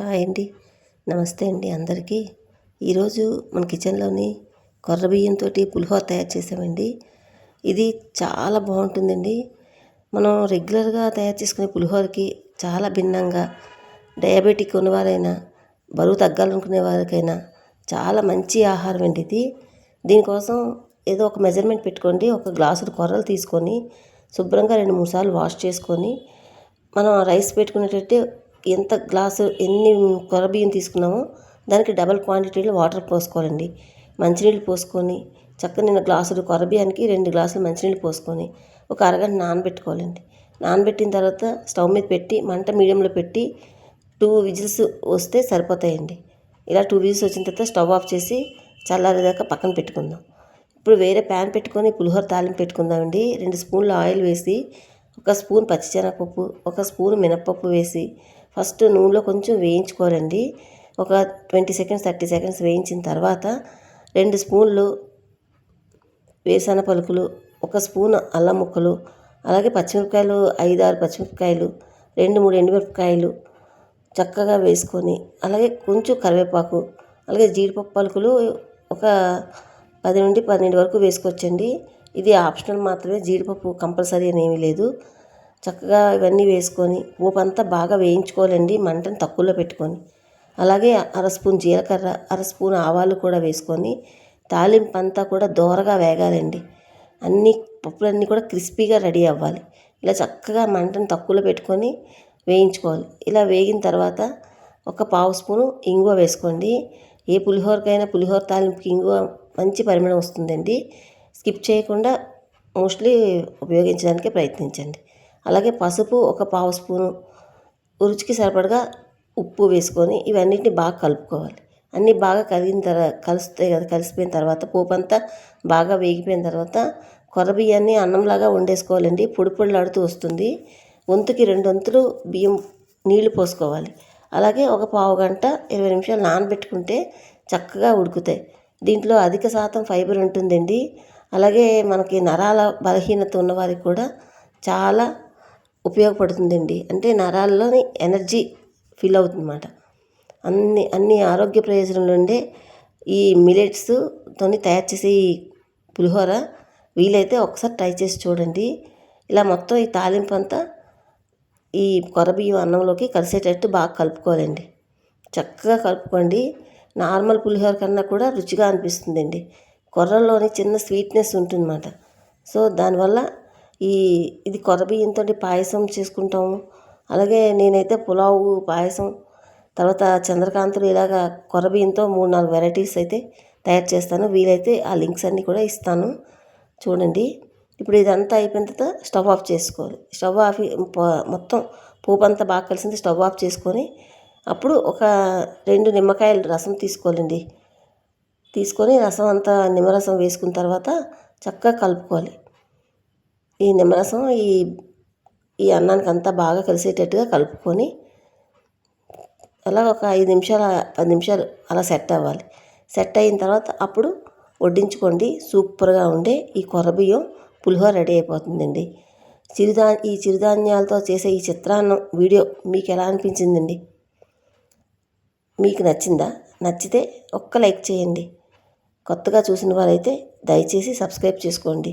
Hi అండి. నమస్తే అండి అందరికీ. ఈరోజు మన కిచెన్లోని కొర్ర బియ్యంతో పులిహోర తయారు చేసామండి. ఇది చాలా బాగుంటుందండి. మనం రెగ్యులర్గా తయారు చేసుకునే పులిహోరకి చాలా భిన్నంగా డయాబెటిక్ ఉన్నవారైనా బరువు తగ్గాలనుకునే వారికైనా చాలా మంచి ఆహారం అండి ఇది. దీనికోసం ఏదో ఒక మెజర్మెంట్ పెట్టుకోండి. ఒక గ్లాసుడు కొర్రలు తీసుకొని శుభ్రంగా రెండు మూడు సార్లు వాష్ చేసుకొని మనం రైస్ పెట్టుకునేటట్టు ఎంత గ్లాసు ఎన్ని కొర బియ్యం తీసుకున్నామో దానికి డబల్ క్వాంటిటీలో వాటర్ పోసుకోవాలండి. మంచినీళ్ళు పోసుకొని చక్కగా నిన్న గ్లాసులు కొర బియ్యానికి రెండు గ్లాసులు మంచినీళ్ళు పోసుకొని ఒక అరగంట నానబెట్టుకోవాలండి. నానబెట్టిన తర్వాత స్టవ్ మీద పెట్టి మంట మీడియంలో పెట్టి టూ విజిల్స్ వస్తే సరిపోతాయండి. ఇలా టూ విజిల్స్ వచ్చిన తర్వాత స్టవ్ ఆఫ్ చేసి చల్లారేదాకా పక్కన పెట్టుకుందాం. ఇప్పుడు వేరే ప్యాన్ పెట్టుకొని పులిహోర తాలింపు పెట్టుకుందామండి. రెండు స్పూన్లు ఆయిల్ వేసి ఒక స్పూన్ పచ్చిశనగపప్పు ఒక స్పూన్ మినప్పప్పు వేసి ఫస్ట్ నూనెలో కొంచెం వేయించుకోవాలండి. ఒక ట్వంటీ సెకండ్స్ థర్టీ సెకండ్స్ వేయించిన తర్వాత రెండు స్పూన్లు వేరుశనగ పలుకులు ఒక స్పూన్ అల్లం ముక్కలు అలాగే పచ్చిమిరపకాయలు ఐదు ఆరు పచ్చిమిరపకాయలు రెండు మూడు ఎండుమిరపకాయలు చక్కగా వేసుకొని అలాగే కొంచెం కరివేపాకు అలాగే జీడిపప్పు పలుకులు ఒక పది నుండి పన్నెండు వరకు వేసుకోవచ్చండి. ఇది ఆప్షనల్ మాత్రమే జీడిపప్పు కంపల్సరీ అని ఏమీ లేదు. చక్కగా ఇవన్నీ వేసుకొని ఊపంతా బాగా వేయించుకోవాలండి మంటను తక్కువలో పెట్టుకొని. అలాగే అర స్పూన్ జీలకర్ర అర స్పూన్ ఆవాలు కూడా వేసుకొని తాలింపు అంతా కూడా దోరగా వేగాలండి. అన్ని పప్పులన్నీ కూడా క్రిస్పీగా రెడీ అవ్వాలి. ఇలా చక్కగా మంటను తక్కువలో పెట్టుకొని వేయించుకోవాలి. ఇలా వేగిన తర్వాత ఒక పావు స్పూను ఇంగువ వేసుకోండి. ఏ పులిహోరకైనా పులిహోర తాలింపుకి ఇంగువ మంచి పరిమాణం వస్తుందండి. స్కిప్ చేయకుండా మోస్ట్లీ ఉపయోగించడానికి ప్రయత్నించండి. అలాగే పసుపు ఒక పావు స్పూను రుచికి సరిపడగా ఉప్పు వేసుకొని ఇవన్నిటిని బాగా కలుపుకోవాలి. అన్నీ బాగా కలిగిన తర్వాత కలుస్తాయి కదా కలిసిపోయిన తర్వాత పోపు అంతా బాగా వేగిపోయిన తర్వాత కొర్ర బియ్యాన్ని అన్నంలాగా వండేసుకోవాలండి. పొడి పొడిలాడుతూ వస్తుంది. వంతుకి రెండు వంతులు బియ్యం నీళ్ళు పోసుకోవాలి. అలాగే ఒక పావు గంట ఇరవై నిమిషాలు నానబెట్టుకుంటే చక్కగా ఉడుకుతాయి. దీంట్లో అధిక శాతం ఫైబర్ ఉంటుందండి. అలాగే మనకి నరాల బలహీనత ఉన్నవారికి కూడా చాలా ఉపయోగపడుతుందండి. అంటే నరాల్లోని ఎనర్జీ ఫీల్ అవుతుందన్నమాట. అన్ని అన్ని ఆరోగ్య ప్రయోజనాలు ఉండే ఈ మిలెట్స్తోని తయారు చేసే ఈ పులిహోర వీలైతే ఒకసారి ట్రై చేసి చూడండి. ఇలా మొత్తం ఈ తాలింపు అంతా ఈ కొరబియ్యం అన్నంలోకి కలిసేటట్టు బాగా కలుపుకోవాలండి. చక్కగా కలుపుకోండి. నార్మల్ పులిహోర కన్నా కూడా రుచిగా అనిపిస్తుందండి. కొర్రల్లోని చిన్న స్వీట్నెస్ ఉంటుందన్నమాట. సో దానివల్ల ఈ ఇది కొర్ర బియ్యంతో పాయసం చేసుకుంటాము. అలాగే నేనైతే పులావు పాయసం తర్వాత చంద్రకాంతులు ఇలాగా కొర్ర బియ్యంతో మూడు నాలుగు వెరైటీస్ అయితే తయారు చేస్తాను. వీలైతే ఆ లింక్స్ అన్నీ కూడా ఇస్తాను. చూడండి. ఇప్పుడు ఇదంతా అయిపోయిన తర్వాత స్టవ్ ఆఫ్ చేసుకోవాలి. స్టవ్ ఆఫ్ మొత్తం పోపు అంతా బాగా కలిసింది స్టవ్ ఆఫ్ చేసుకొని అప్పుడు ఒక రెండు నిమ్మకాయలు రసం తీసుకోవాలండి. తీసుకొని రసం అంతా నిమ్మరసం వేసుకున్న తర్వాత చక్కగా కలుపుకోవాలి. ఈ నిమ్మరసం ఈ ఈ అన్నానికి అంతా బాగా కలిసేటట్టుగా కలుపుకొని అలా ఒక ఐదు నిమిషాలు పది నిమిషాలు అలా సెట్ అవ్వాలి. సెట్ అయిన తర్వాత అప్పుడు వడ్డించుకోండి. సూపర్గా ఉండే ఈ కొర్రబియ్యం పులిహోర రెడీ అయిపోతుందండి. చిరుదా ఈ చిరుధాన్యాలతో చేసే ఈ చిత్రాన్నం వీడియో మీకు ఎలా అనిపించిందండి? మీకు నచ్చిందా? నచ్చితే ఒక్క లైక్ చేయండి. కొత్తగా చూసిన వారైతే దయచేసి సబ్స్క్రైబ్ చేసుకోండి.